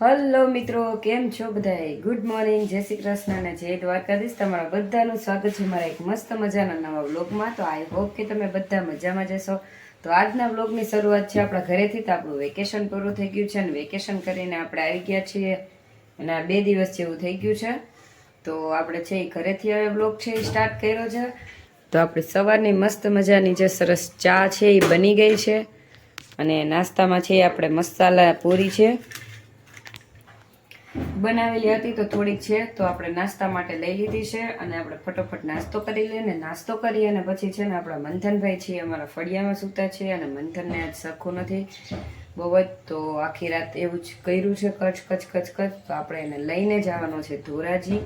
Hello મિત્રો, કેમ છો બધાય? ગુડ મોર્નિંગ જય શ્રી કૃષ્ણ અને જય દ્વારકાધીશ. તમારા બધાનું સ્વાગત છે મારા એક મસ્ત મજાના નવા વ્લોગમાં. તો આઈ હોપ કે તમે બધા મજામાં જશો તો આજના વ્લોગની શરૂઆત છે આપણા ઘરેથી, તો આપણું વેકેશન પૂરું થઈ ગયું છે અને વેકેશન કરીને આપણે આવી ગયા છીએ. અને આ બે દિવસ જેવું થઈ ગયું છે. તો આપણે છે એ ઘરેથી હવે વ્લોગ છે એ સ્ટાર્ટ કર્યો છે. તો આપણે સવારની મસ્ત મજાની જે સરસ ચા છે એ બની ગઈ છે. અને નાસ્તામાં છે આપણે મસાલા પૂરી છે. બનાવેલી હતી તો થોડીક છે, તો આપણે નાસ્તા માટે લઈ લીધી છે અને આપણે ફટોફટ નાસ્તો કરી લઈએ ને નાસ્તો કરી અને પછી છે ને આપણા મંથનભાઈ છે, અમારા ફળિયામાં સૂતા છે અને મંથનને આજ સરખું નથી બહુ જ, તો આખી રાત એવું જ કર્યું છે, કચ કચ કચ કચ. તો આપણે એને લઈને જવાનો છે ધોરાજી.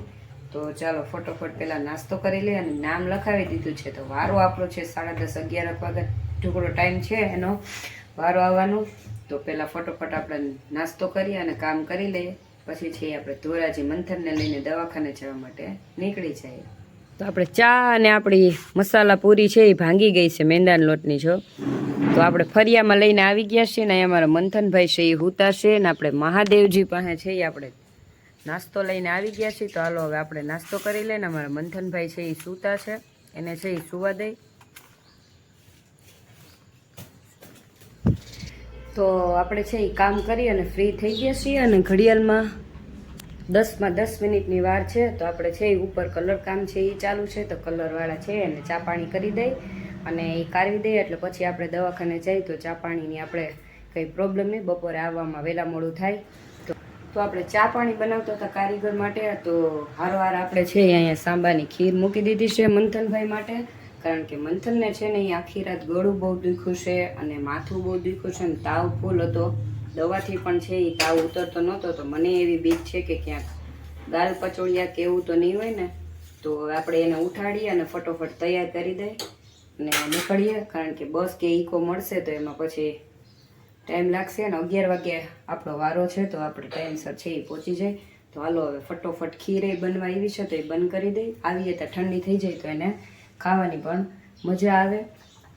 તો ચાલો ફટોફટ પહેલાં નાસ્તો કરી લઈએ અને નામ લખાવી દીધું છે, તો વારો આપણો છે સાડા દસ, અગિયાર વાગે. ટુકડો ટાઈમ છે એનો, વારો આવવાનો. તો પહેલાં ફટોફટ આપણે નાસ્તો કરીએ અને કામ કરી લઈએ. પછી છે આપણે ધોરાજી મંથનને લઈને દવાખાને જવા માટે નીકળી જાય. તો આપણે ચા અને આપણી મસાલા પૂરી છે એ ભાંગી ગઈ છે મેંદાના લોટની છો તો આપણે ફરિયામાં લઈને આવી ગયા છીએ ને અમારા મંથનભાઈ છે એ હુતા છે ને આપણે મહાદેવજી પાસે છે એ આપણે નાસ્તો લઈને આવી ગયા છીએ. તો હાલો હવે આપણે નાસ્તો કરી લઈને અમારા મંથનભાઈ છે એ સૂતા છે. એને છે એ સુવા દઈ. તો આપણે છે એ કામ કરી અને ફ્રી થઈ ગયા છીએ અને ઘડિયાળમાં દસમાં દસ મિનિટની વાર છે, તો આપણે છે એ ઉપર કલર કામ છે એ ચાલુ છે, તો કલરવાળા છે એને ચા પાણી કરી દઈ અને એ કાઢી દઈએ એટલે પછી આપણે દવાખાને જઈએ તો ચા પાણીની આપણે કંઈ પ્રોબ્લેમ નહીં, બપોરે આવવામાં વહેલા મોડું થાય. તો તો આપણે ચા પાણી બનાવતા હતા કારીગર માટે, તો હારવાર આપણે છે અહીંયા સાંબાની ખીર મૂકી દીધી છે મંથનભાઈ માટે. કારણ કે મંથનને છે ને એ આખી રાત ગળું બહુ દુખ્યું છે અને માથું બહુ દુખ્યું છે અને તાવ ફૂલ હતો. દવાથી પણ છે એ તાવ ઉતરતો નહોતો. તો મને એવી બીક છે કે ક્યાંક ગાલ પચોળિયા કે એવું તો નહીં હોય ને, તો આપણે એને ઉઠાડીએ અને ફટોફટ તૈયાર કરી દઈએ અને નીકળીએ. કારણ કે બસ કે ઈકો મળશે તો એમાં પછી ટાઈમ લાગશે અને અગિયાર વાગે આપણો વારો છે તો આપણે ટાઈમસર છે એ પહોંચી જાય તો હાલો હવે ફટોફટ ખીરે બનવા આવી છે તો એ બંધ કરી દઈ આવીએ તો ઠંડી થઈ જાય તો એને ખાવાની પણ મજા આવે.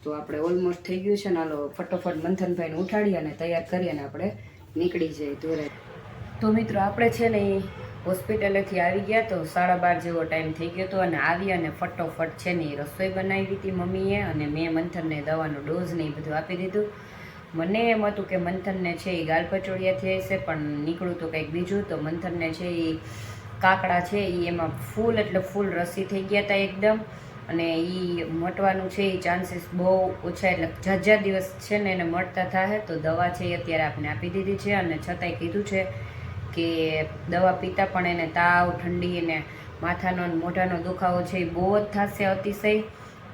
તો આપણે ઓલમોસ્ટ થઈ ગયું છે ને હાલો ફટોફટ મંથનભાઈને ઉઠાડી અને તૈયાર કરી અને આપણે નીકળી જઈએ ધોરે તો મિત્રો આપણે છે ને હોસ્પિટલેથી આવી ગયા તો સાડા બાર જેવો ટાઈમ થઈ ગયો હતો અને આવી અને ફટોફટ છે ને રસોઈ બનાવી હતી મમ્મીએ અને મેં મંથનને દવાનો ડોઝ ને એ બધું આપી દીધું. મને એમ હતું કે મંથનને છે એ ગાલ પચોડિયાથી હશે, પણ નીકળું તો કંઈક બીજું. તો મંથનને છે એ કાકડા છે એ એમાં ફૂલ એટલે ફૂલ રસી થઈ ગયા હતા એકદમ. અને એ મટવાનું છે એ ચાન્સીસ બહુ ઓછા એટલે જાજા દિવસ છે ને એને મળતા થાય તો દવા છે એ અત્યારે આપણે આપી દીધી છે અને છતાંય કીધું છે કે દવા પીતા પણ એને તાવ, ઠંડી અને માથાનો મોઢાનો દુખાવો છે એ બહુ જ થશે અતિશય.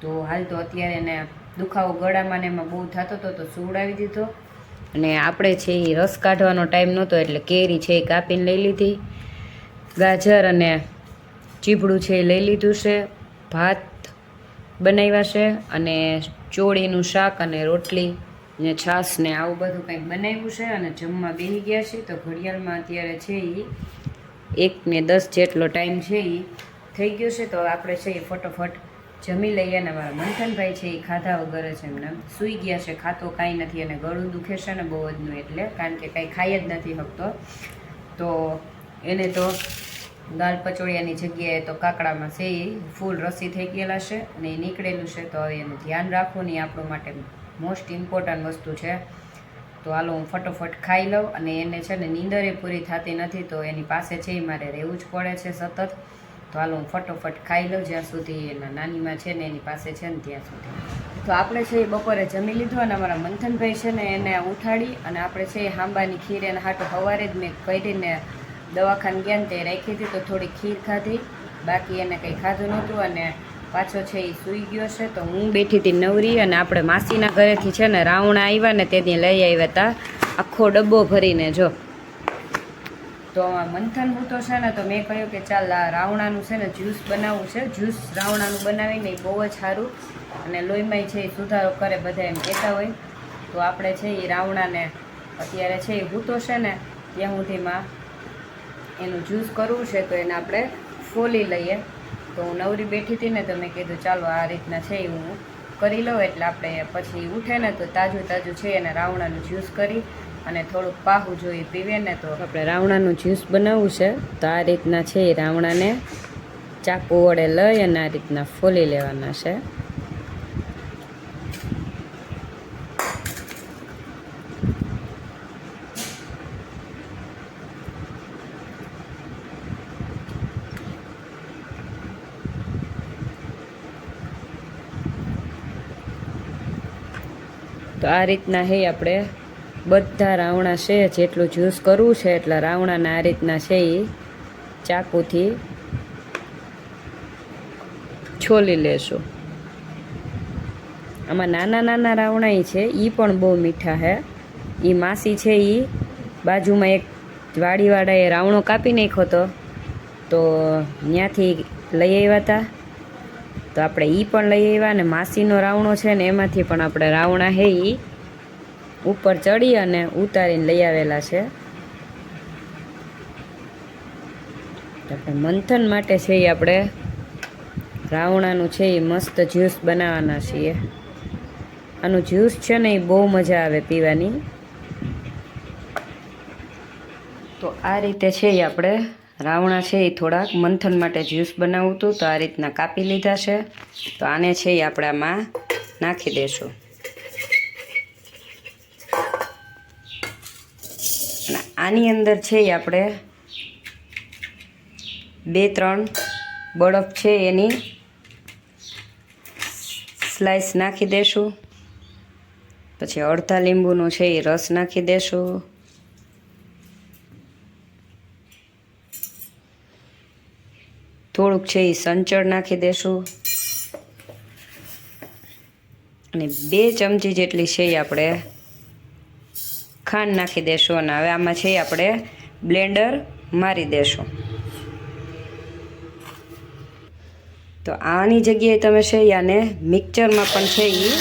તો હાલ તો અત્યારે એને દુખાવો ગળામાં ને એમાં બહુ થતો હતો, તો સુવડાવી દીધો. અને આપણે છે એ રસ કાઢવાનો ટાઈમ નહોતો એટલે કેરી છે એ કાપીને લઈ લીધી. ગાજર અને ચીપડું છે એ લઈ લીધું છે. ભાત બનાવ્યા છે અને ચોળીનું શાક અને રોટલી ને છાશ ને આવું બધું કંઈક બનાવ્યું છે અને જમવા બેસી ગયા છે. તો ઘડિયાળમાં અત્યારે છે એ એક ને દસ જેટલો ટાઈમ છે એ થઈ ગયો છે. તો આપણે છે એ ફટોફટ જમી લઈએ અને મારા મંથનભાઈ છે એ ખાધા વગર છે એમને સૂઈ ગયા છે. ખાતો કાંઈ નથી અને ગળું દુખે છે ને બહુ જનું એટલે કારણ કે કાંઈ ખાઈ જ નથી શકતો. તો એને તો દાલ પચોળિયાની જગ્યાએ તો કાકડામાં છે એ ફૂલ રસી થઈ ગયેલા છે અને એ નીકળેલું છે. તો હવે એનું ધ્યાન રાખવું ને આપણું માટે મોસ્ટ ઇમ્પોર્ટન્ટ વસ્તુ છે. તો હાલો હું ફટોફટ ખાઈ લઉં અને એને છે ને નીંદરે પૂરી થતી નથી તો એની પાસે છે એ મારે રહેવું જ પડે છે સતત. તો હાલો હું ફટોફટ ખાઈ લઉં જ્યાં સુધી એના નાનીમાં છે ને એની પાસે છે ને ત્યાં સુધી. તો આપણે છે એ બપોરે જમી લીધું અને અમારા મંથનભાઈ છે ને એને ઉઠાડી અને આપણે છે એ હાંબાની ખીર એને હાટો સવારે જ મેં કરીને દવાખાને ગયા ને તે રાખી હતી તો થોડી ખીર ખાધી. બાકી એને કંઈ ખાધું નહોતું અને પાછો છે એ સૂઈ ગયો છે. તો હું બેઠી હતી નવરી અને આપણે માસીના ઘરેથી છે ને રાવણા આવ્યા ને તેથી લઈ આવ્યા હતા આખો ડબ્બો ભરીને જો. તો મંથન હું છે ને તો મેં કહ્યું કે ચાલ આ રાવણાનું છે ને જ્યુસ બનાવવું છે. જ્યુસ રાવણાનું બનાવીને એ બહુ જ સારું. અને લોહીમાંય છે એ સુધારો કરે બધા એમ કહેતા હોય. તો આપણે છે એ રાવણાને અત્યારે છે એ હૂતો છે ને ત્યાં સુધીમાં એનું જ્યુસ કરવું છે તો એને આપણે ફોલી લઈએ. તો હું નવરી બેઠી હતી ને તો મેં કીધું, ચાલો, આ રીતના છે એ હું કરી લઉં. એટલે આપણે પછી ઉઠે ને તો તાજું તાજું છે એને રાવણાનું જ્યુસ કરી અને થોડુંક પાહું જોઈ પીવે ને તો આપણે રાવણાનું જ્યુસ બનાવવું છે. તો આ રીતના છે એ રાવણાને ચાકુ વડે લઈ અને આ રીતના ફોલી લેવાના છે. તો આ રીતના હે આપણે. બધા રાવણા છે, જેટલું જ્યુસ કરવું છે એટલા રાવણાના આ રીતના છે એ ચાકુથી છોલી લેશું. આમાં નાના નાના રાવણા ય છે એ પણ બહુ મીઠા હે. એ માસી છે એ બાજુમાં એક વાડીવાળાએ રાવણો કાપી નાખ્યો હતો તો ત્યાંથી લઈ આવ્યા હતા તો આપણે એ પણ લઈ આવ્યા અને માસીનો રાવણો છે ને એમાંથી પણ આપણે રાવણા હે એ ઉપર ચડી અને ઉતારીને લઈ આવેલા છે. આપણે મંથન માટે છે એ આપણે રાવણાનું છે એ મસ્ત જ્યુસ બનાવવાના છીએ. આનું જ્યુસ છે ને એ બહુ મજા આવે પીવાની. તો આ રીતે છે એ આપણે રાવણા છે એ થોડાક મંથન માટે જ્યુસ બનાવવું હતું તો આ રીતના કાપી લીધા છે. તો આને છે એ આપણામાં નાખી દઈશું આની અંદર છે એ આપણે બે ત્રણ બરફ છે એની સ્લાઈસ નાખી દેશું. પછી અડધા લીંબુનો છે એ રસ નાખી દેશું. થોડુંક છે એ સંચળ નાખી દેશું. અને બે ચમચી જેટલી છે એ આપણે ખાંડ નાખી દેશું અને હવે આમાં છે આપણે બ્લેન્ડર મારી દેશું. તો આની જગ્યાએ તમે છે આને મિક્સરમાં પણ છે એ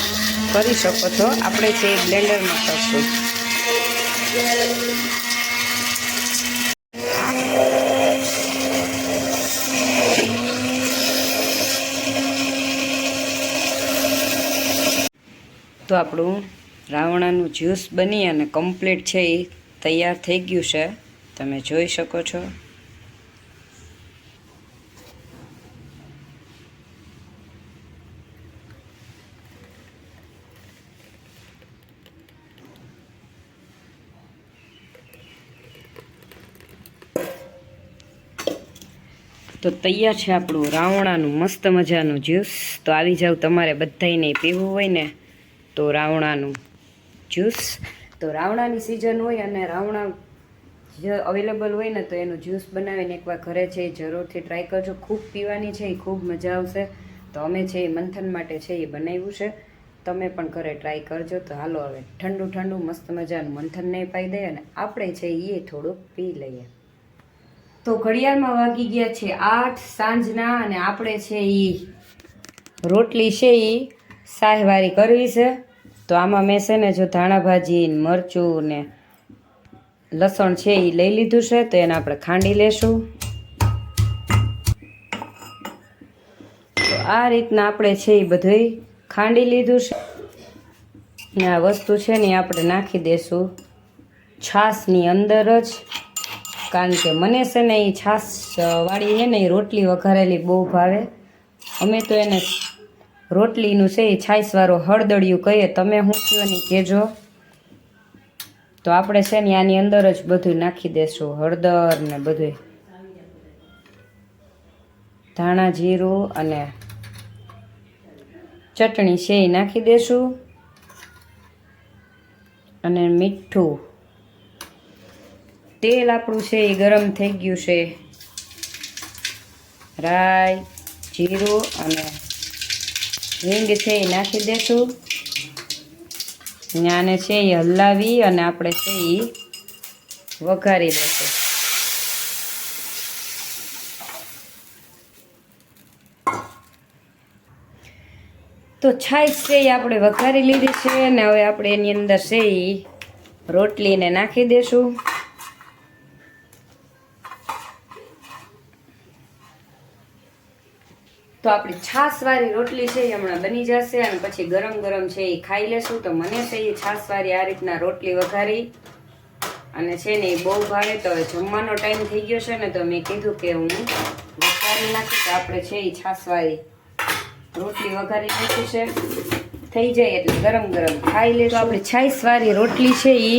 કરી શકો છો. આપણે છે એ બ્લેન્ડરમાં કરશું. તો આપણું રાવણાનું જ્યુસ બની અને કમ્પ્લીટ છે એ તૈયાર થઈ ગયું છે. તમે જોઈ શકો છો. તો તૈયાર છે આપણું રાવણાનું મસ્ત મજાનું જ્યુસ. તો આવી જાવ તમારે બધાને પીવું હોય ને તો રાવણાનું જ્યુસ. તો રાવણાની સિઝન હોય અને રાવણા જે અવેલેબલ હોય ને તો એનું જ્યુસ બનાવીને એકવાર ઘરે છે એ જરૂરથી ટ્રાય કરજો. ખૂબ પીવાની છે એ ખૂબ મજા આવશે. તો અમે છે એ મંથન માટે છે એ બનાવ્યું છે. તમે પણ ઘરે ટ્રાય કરજો. તો હાલો હવે ઠંડુ ઠંડુ મસ્ત મજાનું મંથન નહીં પાઈ દઈએ અને આપણે છે એ થોડુંક પી લઈએ. તો ઘડિયાળમાં વાગી ગયા છે આઠ સાંજના અને આપણે છે એ રોટલી છે એ સાહેવારી કરવી છે, તો આમાં મેં છે ને જો ધાણા ભાજી, મરચું ને લસણ છે એ લઈ લીધું છે, તો એને આપણે ખાંડી લેશું. આ રીતના આપણે છે એ બધું ખાંડી લીધું છે. આ વસ્તુ છે ને આપણે નાખી દેશું છાશની અંદર જ. કારણ કે મને છે ને એ છાશ વાળી છે ને એ રોટલી વઘારેલી બહુ ભાવે. અમે તો એને રોટલીનું છે એ છાશવાળો હળદળિયું કહીએ, તમે શું કહો નહીં કહેજો તો આપણે છે ને આની અંદર જ બધું નાખી દેશું, હળદર ને બધું ધાણા જીરું અને ચટણી છે એ નાખી દેશું. અને મીઠું. તેલ આપણું છે એ ગરમ થઈ ગયું છે. રાઈ, જીરું અને હિંગ છે એ નાખી દેશું. આને છે એ હલાવી અને આપણે છે એ વઘારી દેશું તો છાશ છે એ આપણે વઘારી લીધી છે અને હવે આપણે એની અંદર છે એ રોટલીને નાખી દેશું. તો આપણી છાશવાળી રોટલી છે એ હમણાં બની જશે અને પછી ગરમ ગરમ છે એ ખાઈ લેશું. તો મને છે એ છાશવાળી આ રીતના રોટલી વઘારી. અને છે ને એ બહુ ભાવે તો જમવાનો ટાઈમ થઈ ગયો છે ને તો મેં કીધું કે હું વઘારી નાખી. તો આપણે છે એ છાસવાળી રોટલી વઘારી નાખી છે. થઈ જાય એટલે ગરમ ગરમ ખાઈ લે તો આપણે છાસવાળી રોટલી છે એ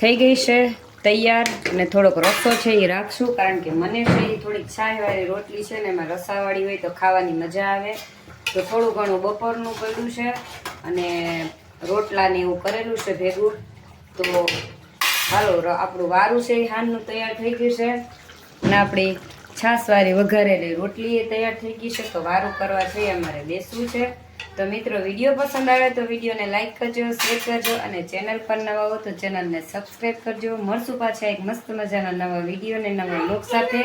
થઈ ગઈ છે. તૈયાર અને થોડોક રસો છે એ રાખશું, કારણ કે મને છે એ થોડીક છાયવાળી રોટલી છે ને એમાં રસાવાળી હોય તો ખાવાની મજા આવે. તો થોડું ઘણું બપોરનું કર્યું છે અને રોટલાને એવું કરેલું છે ભેગું. તો હાલો આપણું વારું છે એ હાનનું તૈયાર થઈ ગયું છે. અને આપણી છાસવાળી વઘારેલી રોટલી એ તૈયાર થઈ ગઈ છે. તો વારું કરવા છે અમારે બેસવું છે. તો મિત્રો, વીડિયો પસંદ આવે તો વિડીયોને લાઈક કરજો શેર કરજો અને ચેનલ પર નવા હો તો ચેનલને સબસ્ક્રાઈબ કરજો. મળશું પાછા એક મસ્ત મજાના નવા વીડિયો ને નવા લોક સાથે.